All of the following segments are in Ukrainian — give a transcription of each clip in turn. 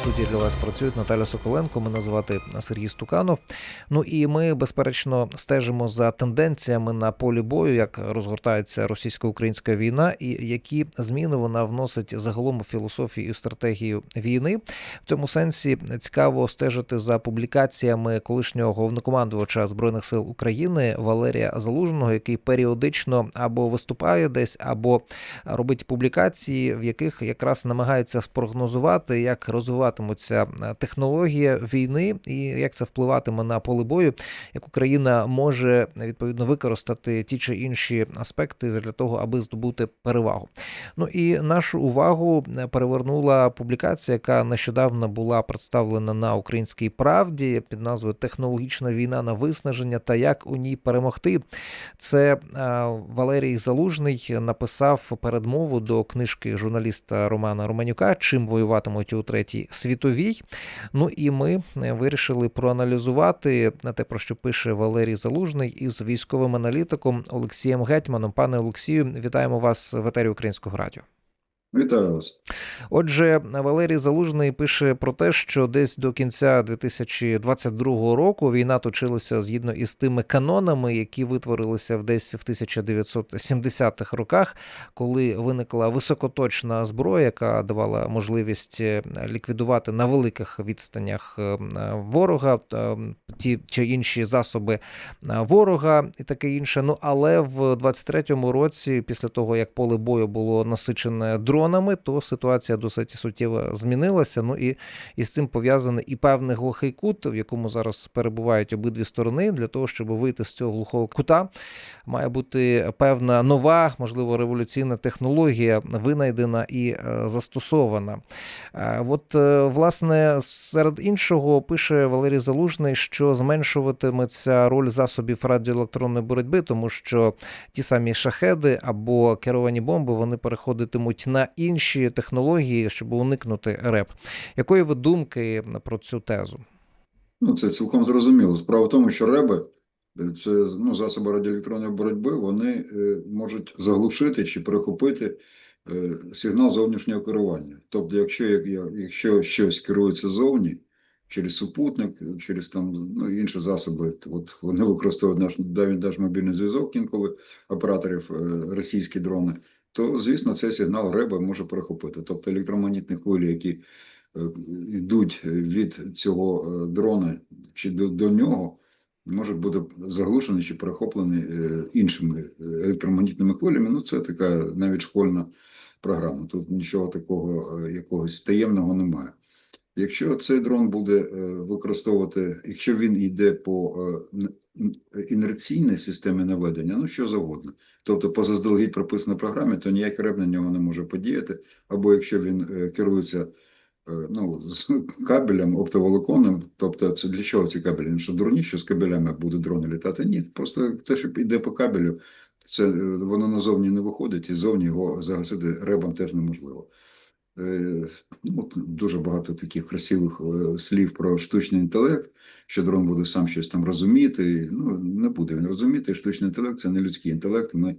студії для вас працюють Наталя Соколенко. Мене звати Сергій Стуканов. Ну і ми, безперечно, стежимо за тенденціями на полі бою, як розгортається російсько-українська війна, і які зміни вона вносить загалом у філософію і стратегію війни. В цьому сенсі цікаво стежити за публікаціями колишнього головнокомандувача збройних сил України Валерія Залужного, який періодично або виступає десь, або робить публікації, в яких якраз намагається спрогнозувати, як розвиватимуться е, технології війни і як це впливатиме на поле бою, як Україна може відповідно використати ті чи інші аспекти для того, аби здобути перевагу. Ну і нашу увагу е, перевернула публікація, яка нещодавно була представлена на українській правді під назвою Технологічна війна на виснаження та як у ній перемогти. Це е, Валерій Залужний написав передмову до книжки журналіста Романа Романюка Чим воюватимуть у третій світовій. Ну і ми е, вирішили проаналізувати на те, про що пише Валерій Залужний із військовим аналітиком Олексієм Гетьманом. Пане Олексію, вітаємо вас в етері Українського радіо. Вітаю вас. Отже, Валерій Залужний пише про те, що десь до кінця 2022 року війна точилася згідно із тими канонами, які витворилися десь в 1970-х роках, коли виникла високоточна зброя, яка давала можливість е, ліквідувати на великих відстанях е, ворога, е, ті чи інші засоби ворога і таке інше. Ну але в 23-му році, після того як поле бою було насичене дронами, то ситуація досить суттєво змінилася. Ну і із цим пов'язаний і певний глухий кут, в якому зараз перебувають обидві сторони. Для того, щоб вийти з цього глухого кута, має бути певна нова, можливо, революційна технологія, винайдена і е, застосована. Е, От, е, власне, серед іншого пише Валерій Залужний, що зменшуватиметься роль засобів радіоелектронної боротьби, тому що ті самі шахеди або керовані бомби вони переходитимуть на інші технології, щоб уникнути РЕП. Якої ви думки про цю тезу? Ну, це цілком зрозуміло. Справа в тому, що реби, це ну, засоби радіоелектронної боротьби, вони е, можуть заглушити чи перехопити е, сигнал зовнішнього керування. Тобто, якщо, як- якщо щось керується зовні, через супутник, через там ну, інші засоби, от вони використовують наш навіть наш мобільний зв'язок інколи операторів е, російські дрони, то звісно цей сигнал реба може перехопити. Тобто електромагнітні хвилі, які е, йдуть від цього е, дрона чи до, до нього, може бути заглушений чи перехоплений е, іншими електромагнітними хвилями. Ну, це така навіть школьна програма. Тут нічого такого якогось таємного немає. Якщо цей дрон буде е, використовувати, якщо він йде по е, інерційній системі наведення, ну що завгодно, тобто по заздалегідь прописаній програмі, то ніякий реп на нього не може подіяти. Або якщо він е, керується ну, з кабелем оптоволоконним, тобто це для чого ці кабелі? Що дурні, що з кабелями буде дрон літати? Ні, просто те, що йде по кабелю, це воно назовні не виходить, і зовні його загасити ребом теж неможливо. Е, ну, дуже багато таких красивих е, слів про штучний інтелект, що дрон буде сам щось там розуміти. Ну, не буде він розуміти. Штучний інтелект це не людський інтелект. Ми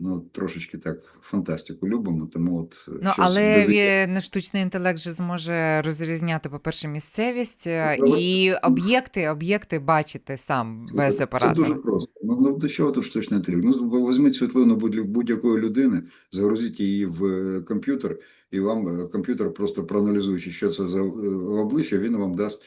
ну, трошечки так фантастику любимо, тому от е, Ну, щось але додає. штучний інтелект же зможе розрізняти, по-перше, місцевість е, Ну, і об'єкти, об'єкти бачити сам Це- без Це дуже просто. Ну, ну до чого тут штучний інтелект? Ну, візьміть світлину будь- будь-якої людини, загрузіть її в е, комп'ютер, і вам комп'ютер, просто проаналізуючи, що це за обличчя, він вам дасть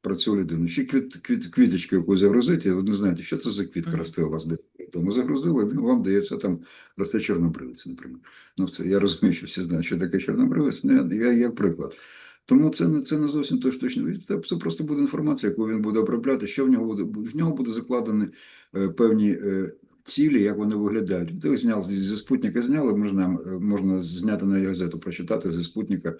про цю людину. Чи квіт, квіт, квіточку яку загрузити, ви не знаєте, що це за квітка росте у вас десь. Тому загрузили, він вам дається там росте чорнобривець, наприклад. Ну, це я розумію, що всі знають, що таке чорнобривець, ну, я, як приклад. Тому це не це не зовсім той штучний. Це, це просто буде інформація, яку він буде обробляти, що в нього буде в нього буде закладені е, певні е, цілі, як вони виглядають. Ти зняв зі спутника зняли, можна, е, можна зняти на газету, прочитати зі спутника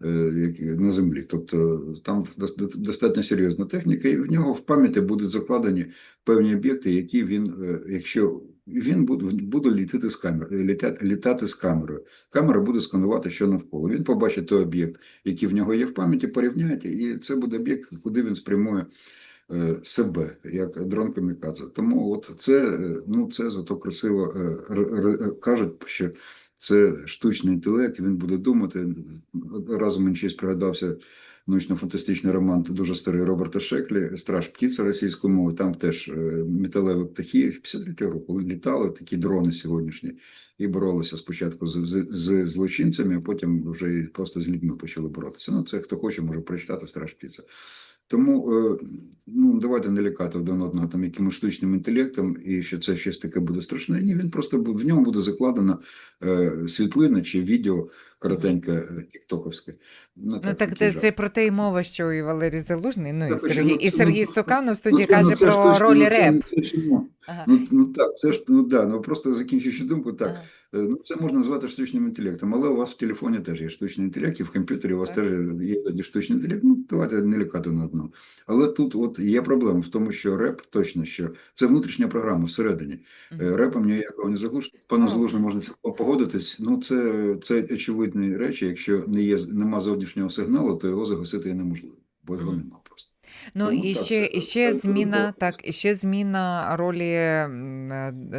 на землі. Тобто там дос- дос- достатньо серйозна техніка, і в нього в пам'яті будуть закладені певні об'єкти, які він, е, якщо він буде, буде літати з камер, літати, літати з камерою. Камера буде сканувати, що навколо. Він побачить той об'єкт, який в нього є в пам'яті, порівняє, і це буде об'єкт, куди він спрямує е, себе, як дрон камікадзе. Тому от це, е, ну, це зато красиво е, кажуть, що Це штучний інтелект, він буде думати. Разом мені щось пригадався научно-фантастичний роман, дуже старий Роберта Шеклі, Страж птиця російською мовою. Там теж е, металеві птахи 53 року літали такі дрони сьогоднішні і боролися спочатку з, з, з злочинцями, а потім вже просто з людьми почали боротися. Ну, це хто хоче, може прочитати Страж птиця. Тому е, ну, давайте не лякати один одного там якимось штучним інтелектом, і що це щось таке буде страшне. Ні, він просто в ньому буде закладена е, світлина чи відео коротеньке, е, тіктоковське. Ну, Ну так це, це про те й мова, що і Валерій Залужний, ну і Так, що, Сергій, ну, і Сергій ну, Стуканов в Ну, студії ну, каже ж про точно, ролі ну, реп. те. Ага. Ну, ну так, це ж ну да, ну просто закінчуючи думку, так. Ага. Е, Ну, це можна назвати штучним інтелектом, але у вас в телефоні теж є штучний інтелект, і в комп'ютері у вас Так. теж є тоді штучний інтелект. Ну, давайте не лякати на одного. Але тут от є проблема в тому, що реп точно що це внутрішня програма всередині. Е. Репом ніякого не заглушить. Пане Ну. Можна погодитись. Ну, це, це очевидні речі. Якщо не є, нема зовнішнього сигналу, то його загасити неможливо, бо його нема просто. Ну і так, ще, і ще зміна, так, і ще зміна ролі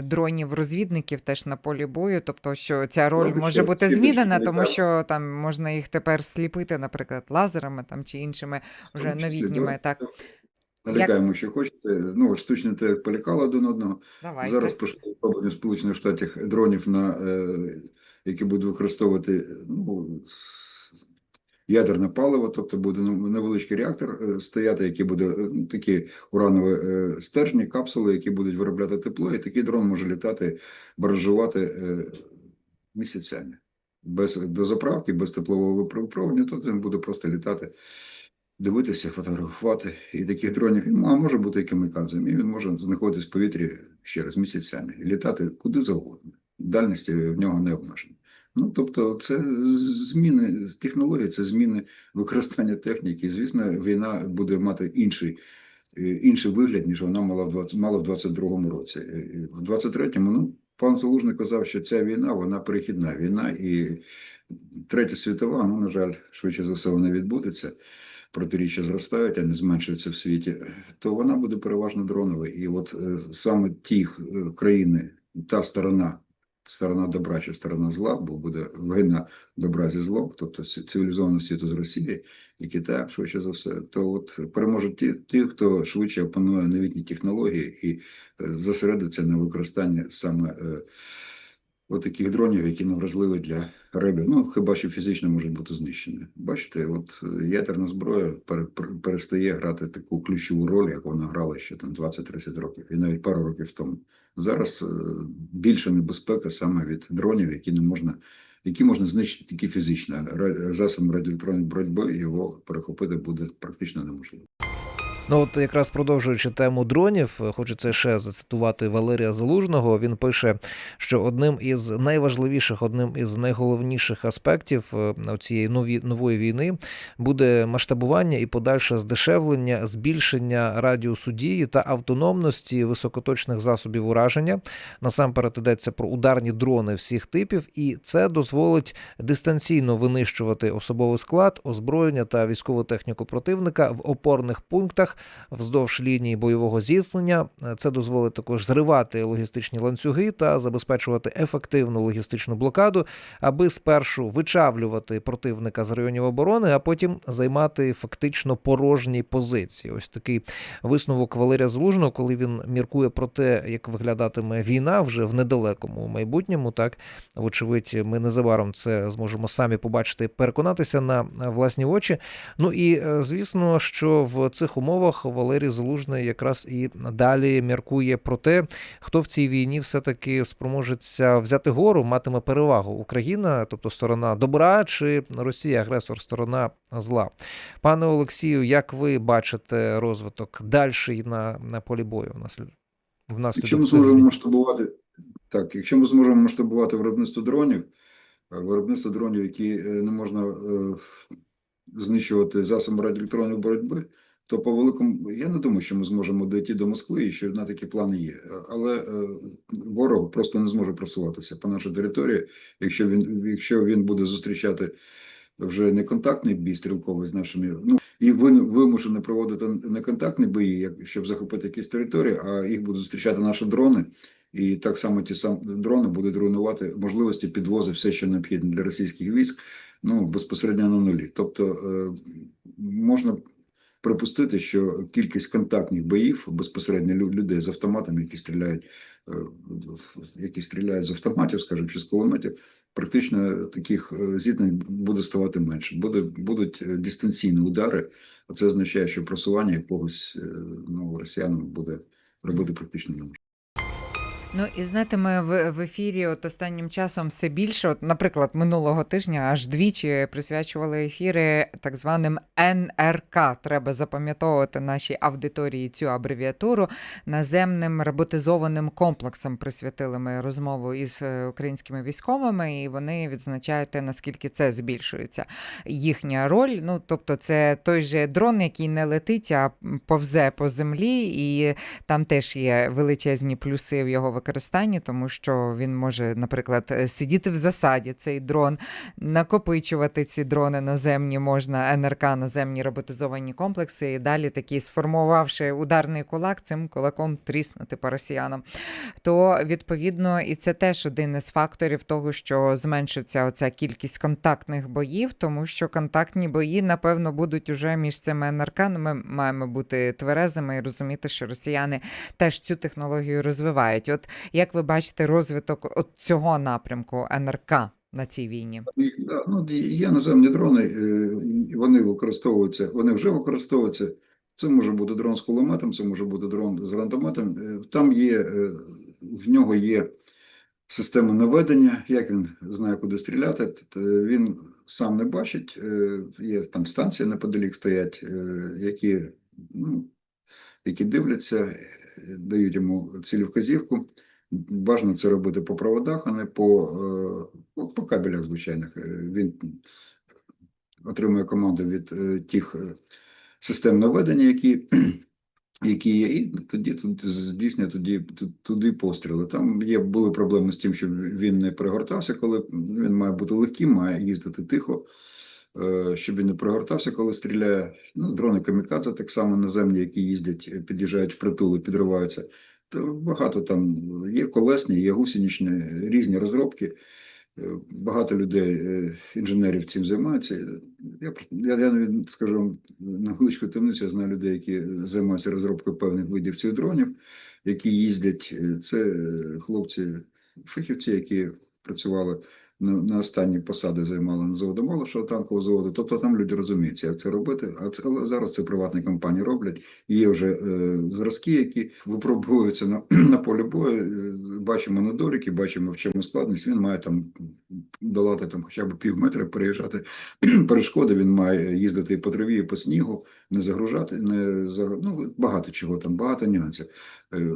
дронів-розвідників теж на полі бою. Тобто, що ця роль може бути змінена, тому що там можна їх тепер сліпити, наприклад, лазерами там чи іншими вже числі, новітніми. да. Так, Налякаємо, що хочете. Ну, от інтелект полякали один одного. давайте. Зараз випробування в Сполучених Штатах дронів, на, е, які будуть використовувати ну, ядерне паливо, тобто буде ну, невеличкий реактор е, стояти, який буде е, ну, такі уранові е, стержні, капсули, які будуть виробляти тепло, і такий дрон може літати, баражувати місяцями. Без дозаправки, без теплового випробування, то він буде просто літати дивитися, фотографувати. І таких дронів він а може бути і камікадзем, і він може знаходитись в повітрі ще раз місяцями літати куди завгодно. Дальності в нього не обмежені. Ну, тобто, це зміни технологій, це зміни використання техніки. Звісно, війна буде мати інший, е, інший вигляд, ніж вона мала в 20, мала в 22-му році. Е, е, В 23-му, ну, пан Залужний казав, що ця війна, вона перехідна війна, і третя світова, ну, на жаль, швидше за все, вона відбудеться протиріччя зростають, а не зменшуються в світі, то вона буде переважно дроновою. І от саме ті країни, та сторона, сторона добра чи сторона зла, бо буде війна добра зі злом, тобто цивілізованого світу з Росії і Китаю, швидше за все, то от переможуть ті, ті, хто швидше опанує новітні технології і е, зосередиться на використанні саме. От таких дронів, які не вразливі для ребів. Ну, хіба що фізично можуть бути знищені. Бачите, от е, ядерна зброя пере- пере- перестає грати таку ключову роль, як вона грала ще там 20-30 років, і навіть пару років тому. Зараз е, більша небезпека саме від дронів, які не можна, які можна знищити тільки фізично. Засобом радіоелектронної боротьби його перехопити буде практично неможливо. Ну, от якраз продовжуючи тему дронів, е, хочеться ще зацитувати Валерія Залужного. Він пише, що одним із найважливіших, одним із найголовніших аспектів е, цієї нові нової війни буде масштабування і подальше здешевлення, збільшення радіусу дії та автономності високоточних засобів ураження. Насамперед йдеться про ударні дрони всіх типів, і це дозволить дистанційно винищувати особовий склад, озброєння та військову техніку противника в опорних пунктах вздовж лінії бойового зіткнення. Це дозволить також зривати логістичні ланцюги та забезпечувати ефективну логістичну блокаду, аби спершу вичавлювати противника з районів оборони, а потім займати фактично порожні позиції. Ось такий висновок Валерія Залужного, коли він міркує про те, як виглядатиме війна вже в недалекому майбутньому. Так вочевидь, ми незабаром це зможемо самі побачити переконатися на власні очі. Ну і е, звісно, що в цих умовах Валерій Залужний якраз і далі міркує про те, хто в цій війні все-таки спроможеться взяти гору, матиме перевагу Україна, тобто сторона добра, чи Росія, агресор, сторона зла. Пане Олексію, як ви бачите розвиток дальший на, на полі бою внаслідок? Якщо ми зможемо масштабувати, так, якщо ми зможемо масштабувати виробництво дронів, виробництво дронів, які е, не можна е, знищувати засобами радіоелектронної боротьби, то по великому я не думаю, що ми зможемо дійти до Москви і що на такі плани є. Але е, ворог просто не зможе просуватися по нашій території, якщо він, якщо він буде зустрічати вже не контактний бій стрілковий з нашими, ну і вин- вимушений проводити неконтактні бої, як- щоб захопити якісь території, а їх будуть зустрічати наші дрони. І так само ті самі дрони будуть руйнувати можливості підвозу все, що необхідне для російських військ, ну безпосередньо на нулі. Тобто е, можна припустити, що кількість контактних боїв безпосередньо лю- людей з автоматами, які стріляють, е, які стріляють з автоматів, скажімо, чи з кулеметів, практично таких е, зіткнень буде ставати менше. Буде, будуть е, дистанційні удари, а це означає, що просування якогось ну, росіянам буде робити практично неможливо. Ну і знаєте, ми в, в ефірі от останнім часом все більше. От, наприклад, минулого тижня аж двічі присвячували ефіри так званим НРК. Треба запам'ятовувати нашій аудиторії цю абревіатуру. Наземним роботизованим комплексом присвятили ми розмову із е, українськими військовими, і вони відзначають те, наскільки це збільшується їхня роль. Ну тобто, це той же дрон, який не летить, а повзе по землі, і там теж є величезні плюси в його використанні, тому що він може, наприклад, е, сидіти в засаді цей дрон, накопичувати ці дрони наземні можна, НРК, наземні роботизовані комплекси, і далі такі сформувавши ударний кулак, цим кулаком тріснути по росіянам. То відповідно, і це теж один із факторів того, що зменшиться оця кількість контактних боїв, тому що контактні бої, напевно, будуть уже між цими НРК. Ми маємо бути тверезими і розуміти, що росіяни теж цю технологію розвивають. От як ви бачите розвиток от цього напрямку НРК на цій війні? Ну, є наземні дрони, е, вони використовуються, вони вже використовуються. Це може бути дрон з кулеметом, це може бути дрон з рандометом. Е, Там є, е, в нього є система наведення, як він знає, куди стріляти. Він сам не бачить. Є там станції неподалік стоять, які, ну, які дивляться, дають йому цілі вказівку. Бажано це робити по проводах, а не по, е, по, по кабелях звичайних. Е, Він отримує команди від е, тих систем наведення, які, які є, і тоді здійснює тоді, ту- туди постріли. Там є, були проблеми з тим, що він не пригортався, коли він має бути легким, має їздити тихо. Е, Щоб він не пригортався, коли стріляє. Ну, дрони камікадзе так само наземні, які їздять, е, під'їжджають в притул і підриваються. То багато там є колесні, є гусеничні, різні розробки. Е, Багато людей, інженерів цим займаються. Я, я, я навіть скажу на величку темницю, я знаю людей, які займаються розробкою певних видів цих дронів, які їздять. Це хлопці, фахівці, які працювали на, останні посади, займали на заводу Малишого танкового заводу. Тобто там люди розуміються, як це робити. А це, але зараз це приватні компанії роблять. І Є вже е, зразки, які випробуються на, на полі бою. Е, Бачимо недоліки, бачимо в чому складність. Він має там долати там хоча б пів метра, переїжджати перешкоди. Він має їздити по траві, і по снігу, не загружати, не за ну багато чого там, багато нюансів. Е,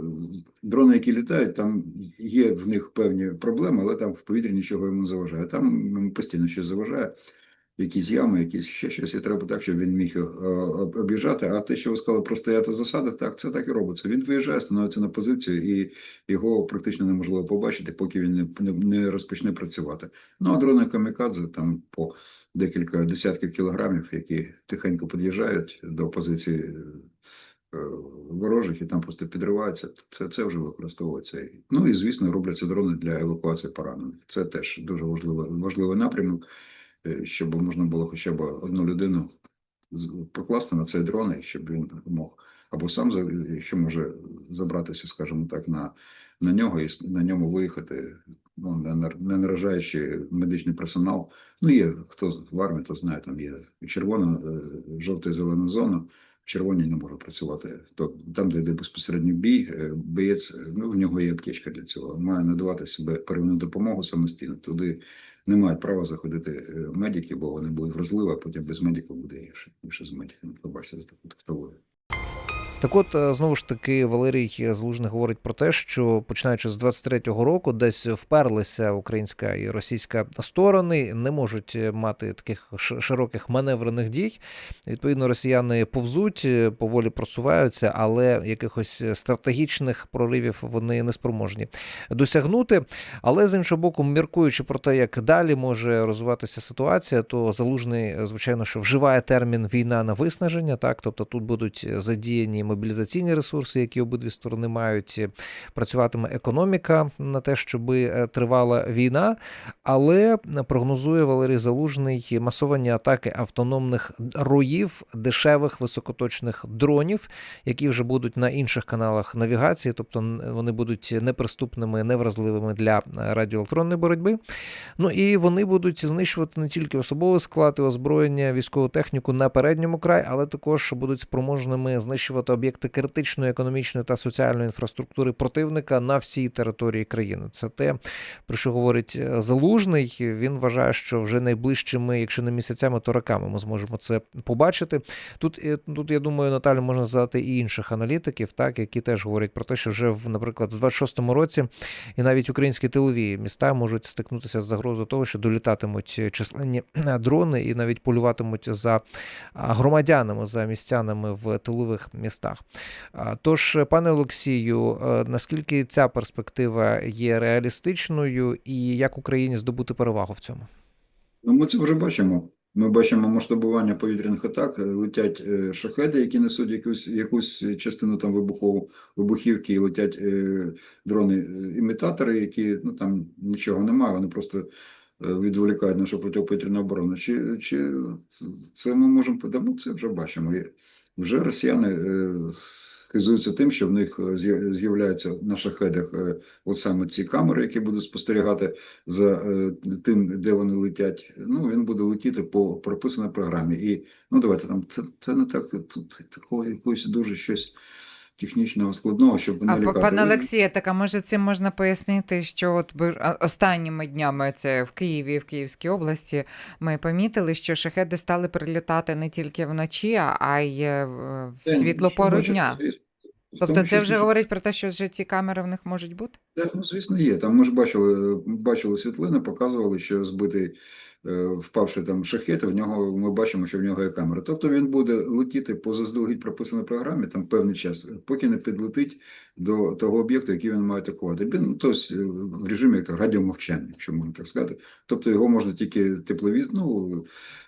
Дрони, які літають, там є в них певні проблеми, але там в повітрі нічого йому не заважає. Там постійно щось заважає якісь ями, якісь ще щось, і треба так, щоб він міг е, об'їжджати. А те, що ви сказали про стояти засади, так, це так і робиться. Він виїжджає, становиться на позицію, і його практично неможливо побачити, поки він не, не, не розпочне працювати. Ну, а дрони камікадзе там по декілька десятків кілограмів, які тихенько під'їжджають до позиції е, ворожих і там просто підриваються. Це, це вже використовується. Ну і звісно, робляться дрони для евакуації поранених. Це теж дуже важливий, важливий напрямок щоб можна було хоча б одну людину покласти на цей дрон, щоб він мог або сам, якщо може забратися, скажімо так, на, на нього і на ньому виїхати, ну, не, не наражаючи медичний персонал. Ну, є хто в армії, то знає, там є червона, е, жовта і зелена зона. В червоній не може працювати. То там, де йде безпосередньо бій, е, боєць, е, ну в нього є аптечка для цього. Має надавати себе первинну допомогу самостійно. Туди не мають права заходити е, медики, бо вони будуть вразливі, а потім без медиків буде гірше, ніж з медиками. Побачите за таку технологію. Так от, е, знову ж таки, Валерій Залужний говорить про те, що починаючи з 23-го року, десь вперлися українська і російська сторони, не можуть е, мати таких широких маневрених дій. Відповідно, росіяни повзуть, е, поволі просуваються, але якихось стратегічних проривів вони не спроможні досягнути. Але з іншого боку, міркуючи про те, як далі може розвиватися ситуація, то залужний, е, звичайно, що вживає термін війна на виснаження. Так, тобто тут будуть задіяні мобілізаційні ресурси, які обидві сторони мають. Працюватиме економіка на те, щоб тривала війна. Але прогнозує Валерій Залужний масовані атаки автономних роїв, дешевих високоточних дронів, які вже будуть на інших каналах навігації, тобто вони будуть неприступними, невразливими для радіоелектронної боротьби. Ну і вони будуть знищувати не тільки особовий склад і озброєння, військову техніку на передньому край, але також будуть спроможними знищувати об'єкти критичної економічної та соціальної інфраструктури противника на всій території країни. Це те, про що говорить е, Залужний. Він вважає, що вже найближчими, якщо не місяцями, то роками ми зможемо це побачити. Тут, е, тут я думаю, Наталю можна задати і інших аналітиків, так які теж говорять про те, що вже в, наприклад, в 26-му році і навіть українські тилові міста можуть стикнутися з загрозою того, що долітатимуть численні дрони і навіть полюватимуть за громадянами, за містянами в тилових містах. А, Тож, пане Олексію, е, наскільки ця перспектива є реалістичною, і як Україні здобути перевагу в цьому? Ну, ми це вже бачимо. Ми бачимо масштабування повітряних атак, е, летять е, шахеди, які несуть якусь, якусь частину там вибухову вибухівки, і летять е, дрони-імітатори, які ну там нічого немає, вони просто е, відволікають нашу протиповітряну оборону. Чи, чи це ми можемо ну, це вже бачимо. Вже росіяни е, хизуються тим, що в них е, з'являються на шахедах е, от саме ці камери, які будуть спостерігати за тим, де вони летять. Ну, він буде летіти по прописаній програмі. І ну давайте там це, це не так тут такого якогось дуже щось технічного складного, щоб не А, пане Олексія, так а може цим можна пояснити, що от останніми днями це в Києві, в Київській області, ми помітили, що шахеди стали прилітати не тільки вночі, а- й е, в світло пору дня. Тобто Тому це вже слушай, говорить про те, що вже ці камери в них можуть бути? Так, ну, звісно, є. Там ми ж бачили, бачили світлини, показували, що збитий впавши там шахет, в нього ми бачимо, що в нього є камера. Тобто він буде летіти по заздалегідь прописаній програмі там певний час, поки не підлетить до того об'єкту, який він має атакувати. Він ну, тобто е, в режимі як радіомовчання, якщо можна так сказати. Тобто його можна тільки тепловіз, ну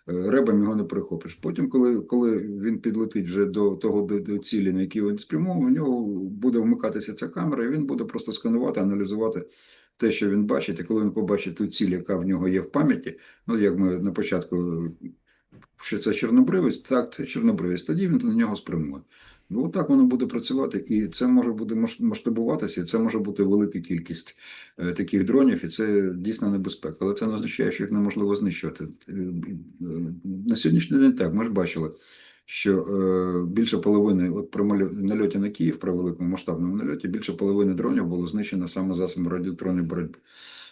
е, ребом його не перехопиш. Потім, коли, коли він підлетить вже до того до, до цілі, на які він спрямовував, у нього буде вмикатися ця камера, і він буде просто сканувати, аналізувати те, що він бачить, і коли він побачить ту ціль, яка в нього є в пам'яті, ну як ми на початку, що це чорнобривець, так, це чорнобривець, тоді він на нього спрямує. Ну, отак воно буде працювати, і це може буде масштабуватися, і це може бути велика кількість е, таких дронів, і це дійсно небезпека. Але це не означає, що їх неможливо знищувати. Е, е, На сьогоднішній день так, ми ж бачили, що е, більше половини, от при нальоті на Київ, при великому масштабному нальоті, більше половини дронів було знищено саме засобами радіоелектронної боротьби.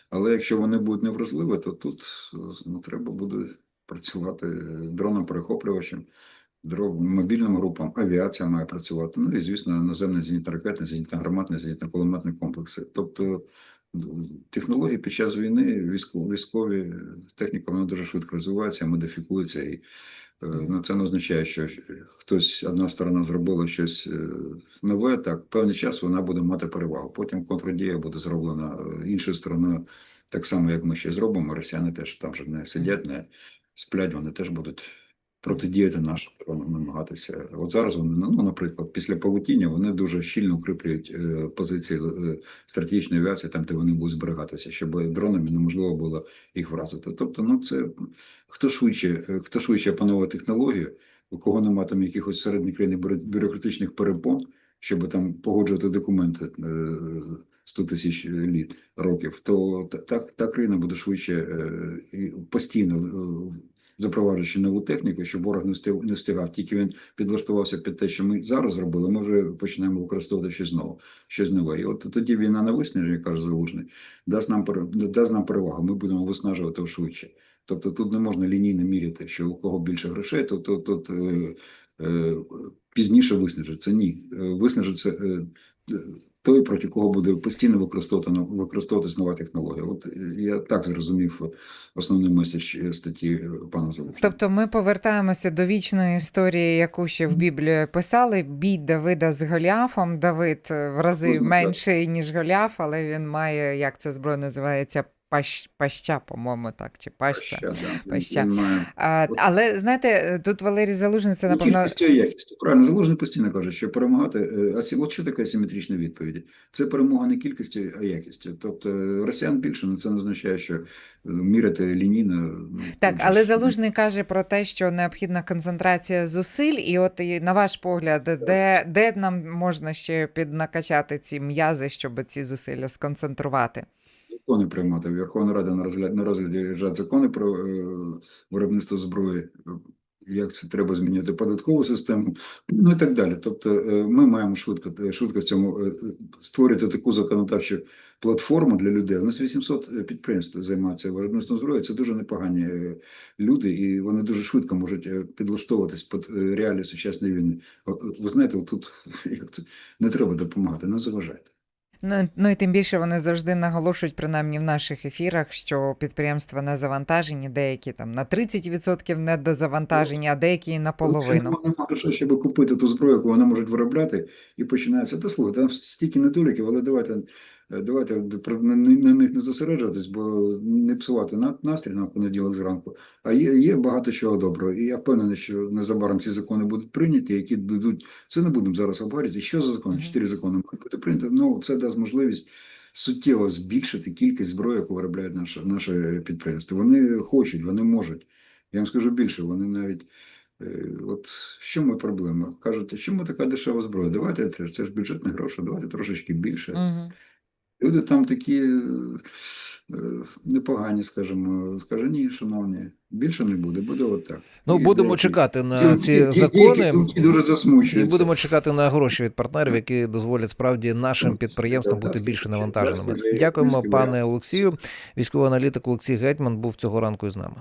Але якщо вони будуть невразливі, то тут е, ну, треба буде працювати дроном перехоплювачем, мобільним групам, авіація має працювати. Ну і звісно, наземні зенітно-ракетні, зенітно-гарматні, зенітно-кулеметні комплекси. Тобто технології під час війни, військові, військові техніка вона дуже швидко розвивається, модифікується і Е, Ну, це не означає, що хтось, одна сторона зробила щось е, нове, так певний час вона буде мати перевагу. Потім контрдія буде зроблена е, іншою стороною, так само, як ми ще зробимо. Росіяни теж там же не сидять, не сплять, вони теж будуть протидіяти нашим намагатися. От зараз вони, ну, наприклад, після павутіння вони дуже щільно укріплюють е, позиції е, стратегічної авіації, там, де вони будуть зберігатися, щоб дронами неможливо було їх вразити. Тобто, ну це хто швидше, е, хто швидше опановує технологію, у кого немає там якихось середніх країни бюрократичних перепон, щоб там погоджувати документи е, 100 тисяч літ років, то та, та, країна буде швидше і постійно запроваджуючи нову техніку, щоб ворог не встиг не встигав. Тільки він підлаштувався під те, що ми зараз зробили. Ми вже починаємо використовувати щось нове, щось нове. І от тоді війна на виснаження, каже Залужний, дасть нам дасть нам перевагу. Ми будемо виснажувати швидше. Тобто тут не можна лінійно міряти, що у кого більше грошей, то е, пізніше виснажиться. Ні, Е, виснажиться е, е, той, проти кого буде постійно використовувати використовуватись нова технологія. От я так зрозумів основний меседж статті пана Залужного. Тобто ми повертаємося до вічної історії, яку ще в Біблії писали: бій Давида з Голіафом. Давид в рази Можна так. менший, ніж Голіаф, але він має, як це зброя називається, пащ, паща, по-моєму, так, чи паща. Ща, да. Паща. А, але знаєте, тут Валерій Залужний це Ну, напевно. Кількістю якістю. Правильно, Залужний постійно каже, що перемагати. е, От що таке асиметрична відповіді? Це перемога не кількістю, а якістю. Тобто е, росіян більше, але це не означає, що е, міряти лінійно. ну, Так, але Залужний каже про те, що необхідна концентрація зусиль, і от і на ваш погляд, де, де нам можна ще піднакачати ці м'язи, щоб ці зусилля сконцентрувати? Закони приймати. Верховна Рада на розгляд на розгляді лежать закони про е, виробництво зброї. Як це треба змінювати податкову систему, ну і так далі. Тобто, е, ми маємо швидко швидко в цьому е, створити таку законодавчу платформу для людей. У нас 800 підприємств займаються виробництвом зброї. Це дуже непогані е, люди, і вони дуже швидко можуть е, підлаштовуватись під е, реалії сучасної війни. Е, Ви знаєте, тут як це не треба допомагати, не заважайте. Ну, ну і тим більше вони завжди наголошують, принаймні в наших ефірах, що підприємства не завантажені, деякі там на 30% недозавантажені, а деякі і наполовину. Вони нема щоб купити ту зброю, яку вони можуть виробляти, і починається. Та слухайте, там стільки недоліків, але давайте, давайте на, них не зосереджуватись, бо не псувати настрій на понеділок зранку. А є, є багато чого доброго. І я впевнений, що незабаром ці закони будуть прийняті, які дадуть. Це не будемо зараз обговорювати. Що за закони? Чотири закони мають бути прийняті. Ну, це дасть можливість. Суттєво збільшити кількість зброї, яку виробляють наше, наше підприємство. Вони хочуть, вони можуть. Я вам скажу більше, вони навіть Е, От в чому проблема? Кажуть, чому така дешева зброя? Давайте це, ж- це ж бюджетні гроші, давайте трошечки більше. Угу. Люди там такі е, е, непогані, скажімо. Скаже, ні, шановні, більше не буде, буде от. Ну, І будемо деякі- чекати на деякі- ці деякі закони. думки дуже І будемо чекати на гроші від партнерів, які дозволять справді нашим Ну, підприємствам бути більше навантаженими. Дякуємо, пане. Олексію. Військовий аналітик Олексій Гетьман був цього ранку із нами.